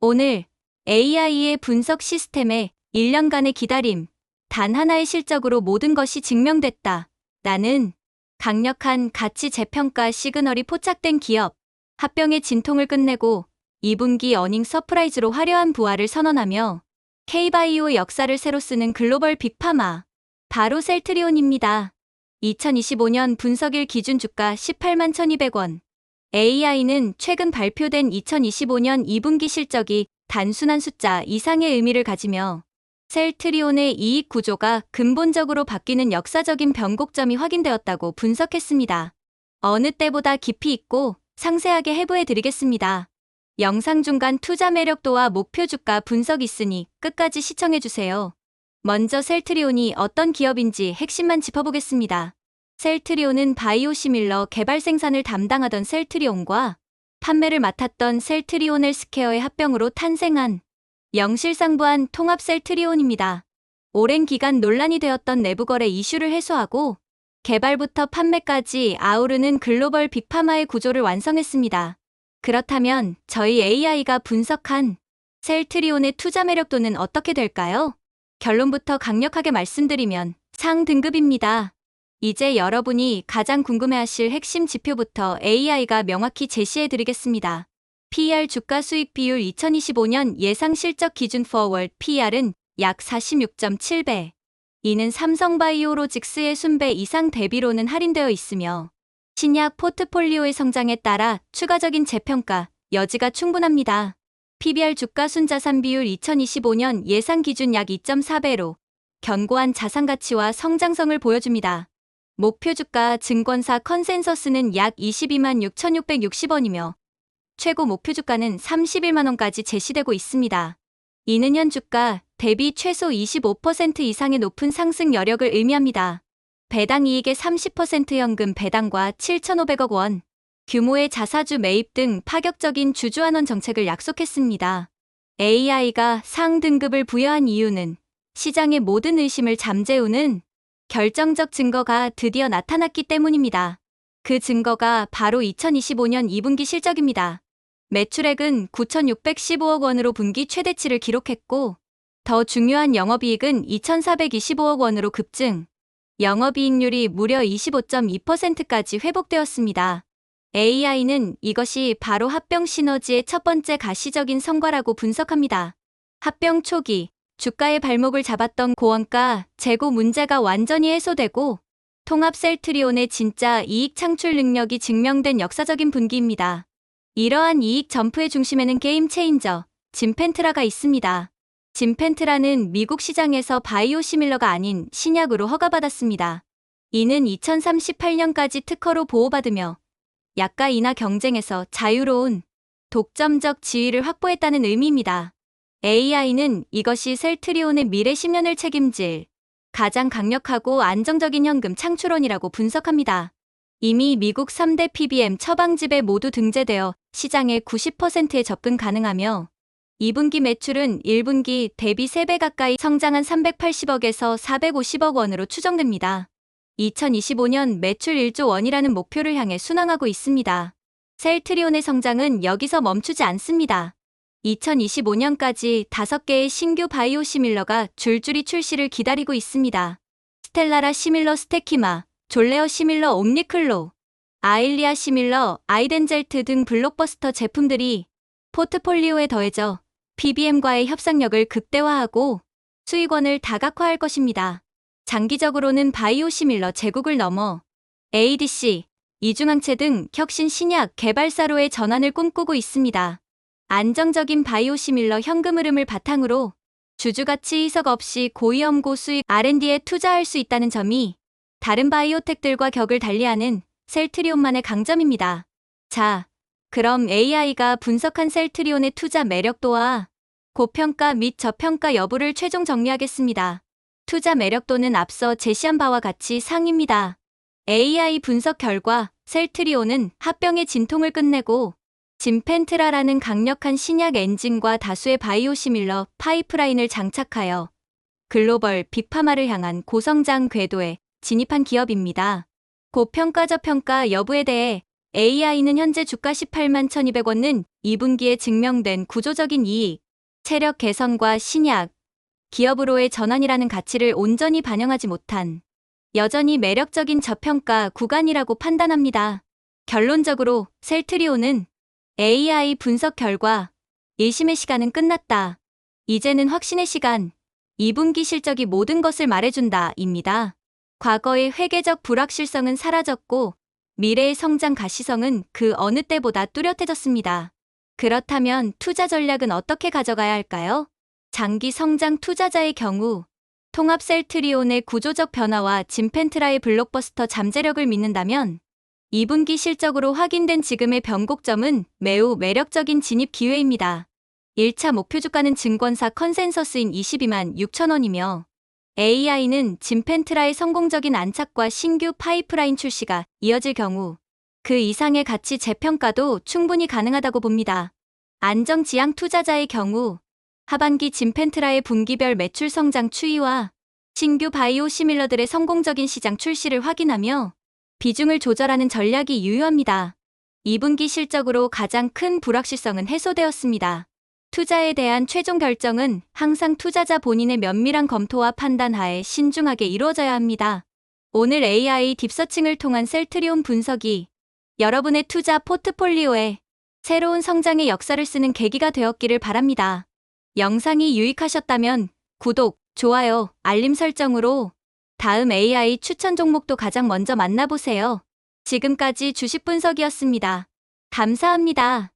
오늘 AI의 분석 시스템에 1년간의 기다림, 단 하나의 실적으로 모든 것이 증명됐다. 나는 강력한 가치 재평가 시그널이 포착된 기업, 합병의 진통을 끝내고 2분기 어닝 서프라이즈로 화려한 부활을 선언하며 K바이오의 역사를 새로 쓰는 글로벌 빅파마, 바로 셀트리온입니다. 2025년 분석일 기준 주가 18만 1200원. AI는 최근 발표된 2025년 2분기 실적이 단순한 숫자 이상의 의미를 가지며 셀트리온의 이익 구조가 근본적으로 바뀌는 역사적인 변곡점이 확인되었다고 분석했습니다. 어느 때보다 깊이 있고 상세하게 해부해 드리겠습니다. 영상 중간 투자 매력도와 목표 주가 분석 있으니 끝까지 시청해 주세요. 먼저 셀트리온이 어떤 기업인지 핵심만 짚어보겠습니다. 셀트리온은 바이오시밀러 개발 생산을 담당하던 셀트리온과 판매를 맡았던 셀트리온 헬스케어의 합병으로 탄생한 영실상부한 통합 셀트리온입니다. 오랜 기간 논란이 되었던 내부거래 이슈를 해소하고 개발부터 판매까지 아우르는 글로벌 빅파마의 구조를 완성했습니다. 그렇다면 저희 AI가 분석한 셀트리온의 투자 매력도는 어떻게 될까요? 결론부터 강력하게 말씀드리면 상등급입니다. 이제 여러분이 가장 궁금해하실 핵심 지표부터 AI가 명확히 제시해 드리겠습니다. PER 주가 수익 비율 2025년 예상 실적 기준 forward PER은 약 46.7배. 이는 삼성바이오로직스의 순배 이상 대비로는 할인되어 있으며 신약 포트폴리오의 성장에 따라 추가적인 재평가 여지가 충분합니다. PBR 주가 순자산 비율 2025년 예상 기준 약 2.4배로 견고한 자산 가치와 성장성을 보여줍니다. 목표 주가 증권사 컨센서스는 약 22만 6,660원이며 최고 목표 주가는 31만 원까지 제시되고 있습니다. 이는 현 주가 대비 최소 25% 이상의 높은 상승 여력을 의미합니다. 배당 이익의 30% 현금 배당과 7,500억 원 규모의 자사주 매입 등 파격적인 주주환원 정책을 약속했습니다. AI가 상 등급을 부여한 이유는 시장의 모든 의심을 잠재우는 결정적 증거가 드디어 나타났기 때문입니다. 그 증거가 바로 2025년 2분기 실적입니다. 매출액은 9,615억 원으로 분기 최대치를 기록했고, 더 중요한 영업이익은 2,425억 원으로 급증, 영업이익률이 무려 25.2%까지 회복되었습니다. AI는 이것이 바로 합병 시너지의 첫 번째 가시적인 성과라고 분석합니다. 합병 초기, 주가의 발목을 잡았던 고원가, 재고 문제가 완전히 해소되고 통합 셀트리온의 진짜 이익 창출 능력이 증명된 역사적인 분기입니다. 이러한 이익 점프의 중심에는 게임 체인저, 짐펜트라가 있습니다. 짐펜트라는 미국 시장에서 바이오 시밀러가 아닌 신약으로 허가받았습니다. 이는 2038년까지 특허로 보호받으며 약가 인하 경쟁에서 자유로운 독점적 지위를 확보했다는 의미입니다. AI는 이것이 셀트리온의 미래 10년을 책임질 가장 강력하고 안정적인 현금 창출원이라고 분석합니다. 이미 미국 3대 PBM 처방집에 모두 등재되어 시장의 90%에 접근 가능하며 2분기 매출은 1분기 대비 3배 가까이 성장한 380억에서 450억 원으로 추정됩니다. 2025년 매출 1조 원이라는 목표를 향해 순항하고 있습니다. 셀트리온의 성장은 여기서 멈추지 않습니다. 2025년까지 5개의 신규 바이오 시밀러가 줄줄이 출시를 기다리고 있습니다. 스텔라라 시밀러 스테키마, 졸레어 시밀러 옴니클로, 아일리아 시밀러 아이덴젤트 등 블록버스터 제품들이 포트폴리오에 더해져 PBM과의 협상력을 극대화하고 수익원을 다각화할 것입니다. 장기적으로는 바이오 시밀러 제국을 넘어 ADC, 이중항체 등 혁신 신약 개발사로의 전환을 꿈꾸고 있습니다. 안정적인 바이오시밀러 현금 흐름을 바탕으로 주주가치 희석 없이 고위험고 수익 R&D에 투자할 수 있다는 점이 다른 바이오텍들과 격을 달리하는 셀트리온만의 강점입니다. 자, 그럼 AI가 분석한 셀트리온의 투자 매력도와 고평가 및 저평가 여부를 최종 정리하겠습니다. 투자 매력도는 앞서 제시한 바와 같이 상입니다. AI 분석 결과 셀트리온은 합병의 진통을 끝내고 짐펜트라라는 강력한 신약 엔진과 다수의 바이오시밀러 파이프라인을 장착하여 글로벌 빅파마를 향한 고성장 궤도에 진입한 기업입니다. 고평가 저평가 여부에 대해 AI는 현재 주가 18만 1200원은 2분기에 증명된 구조적인 이익, 체력 개선과 신약, 기업으로의 전환이라는 가치를 온전히 반영하지 못한 여전히 매력적인 저평가 구간이라고 판단합니다. 결론적으로 셀트리온은 AI 분석 결과 1심의 시간은 끝났다. 이제는 확신의 시간, 2분기 실적이 모든 것을 말해준다 입니다. 과거의 회계적 불확실성은 사라졌고 미래의 성장 가시성은 그 어느 때보다 뚜렷해졌습니다. 그렇다면 투자 전략은 어떻게 가져가야 할까요? 장기 성장 투자자의 경우 통합 셀트리온의 구조적 변화와 짐펜트라의 블록버스터 잠재력을 믿는다면 2분기 실적으로 확인된 지금의 변곡점은 매우 매력적인 진입 기회입니다. 1차 목표 주가는 증권사 컨센서스인 22만 6천원이며 AI는 짐펜트라의 성공적인 안착과 신규 파이프라인 출시가 이어질 경우 그 이상의 가치 재평가도 충분히 가능하다고 봅니다. 안정지향 투자자의 경우 하반기 짐펜트라의 분기별 매출 성장 추이와 신규 바이오 시밀러들의 성공적인 시장 출시를 확인하며 비중을 조절하는 전략이 유효합니다. 2분기 실적으로 가장 큰 불확실성은 해소되었습니다. 투자에 대한 최종 결정은 항상 투자자 본인의 면밀한 검토와 판단 하에 신중하게 이루어져야 합니다. 오늘 AI 딥서칭을 통한 셀트리온 분석이 여러분의 투자 포트폴리오에 새로운 성장의 역사를 쓰는 계기가 되었기를 바랍니다. 영상이 유익하셨다면 구독, 좋아요, 알림 설정으로 다음 AI 추천 종목도 가장 먼저 만나보세요. 지금까지 주식 분석이었습니다. 감사합니다.